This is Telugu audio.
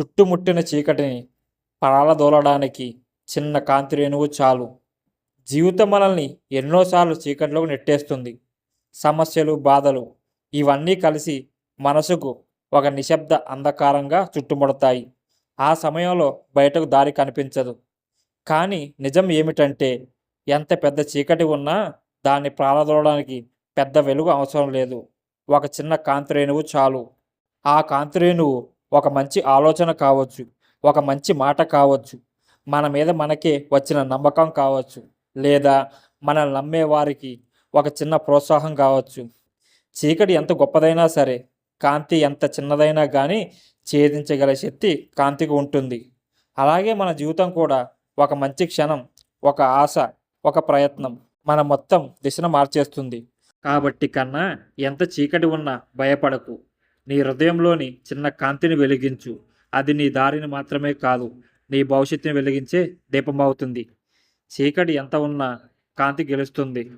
చుట్టుముట్టిన చీకటిని పారదోలడానికి చిన్న కాంతి రేణువు చాలు. జీవితం మనల్ని ఎన్నోసార్లు చీకటిలోకి నెట్టేస్తుంది. సమస్యలు బాధలు ఇవన్నీ కలిసి మనసుకు ఒక నిశ్శబ్ద అంధకారంగా చుట్టుముడతాయి. ఆ సమయంలో బయటకు దారి కనిపించదు. కానీ నిజం ఏమిటంటే ఎంత పెద్ద చీకటి ఉన్నా దాన్ని ప్రారదోలడానికి పెద్ద వెలుగు అవసరం లేదు. ఒక చిన్న కాంతి రేణువు చాలు. ఆ కాంతి రేణువు ఒక మంచి ఆలోచన కావచ్చు ఒక మంచి మాట కావచ్చు మన మీద మనకే వచ్చిన నమ్మకం కావచ్చు లేదా మనల్ని నమ్మే వారికి ఒక చిన్న ప్రోత్సాహం కావచ్చు. చీకటి ఎంత గొప్పదైనా సరే కాంతి ఎంత చిన్నదైనా కానీ ఛేదించగల శక్తి కాంతికి ఉంటుంది. అలాగే మన జీవితం కూడా ఒక మంచి క్షణం ఒక ఆశ ఒక ప్రయత్నం మన మొత్తం దిశను మార్చేస్తుంది. కాబట్టి కన్నా ఎంత చీకటి ఉన్నా భయపడకు. నీ హృదయంలోని చిన్న కాంతిని వెలిగించు. అది నీ దారిని మాత్రమే కాదు నీ భవిష్యత్తుని వెలిగించే దీపం అవుతుంది. చీకటి ఎంత ఉన్నా కాంతి గెలుస్తుంది.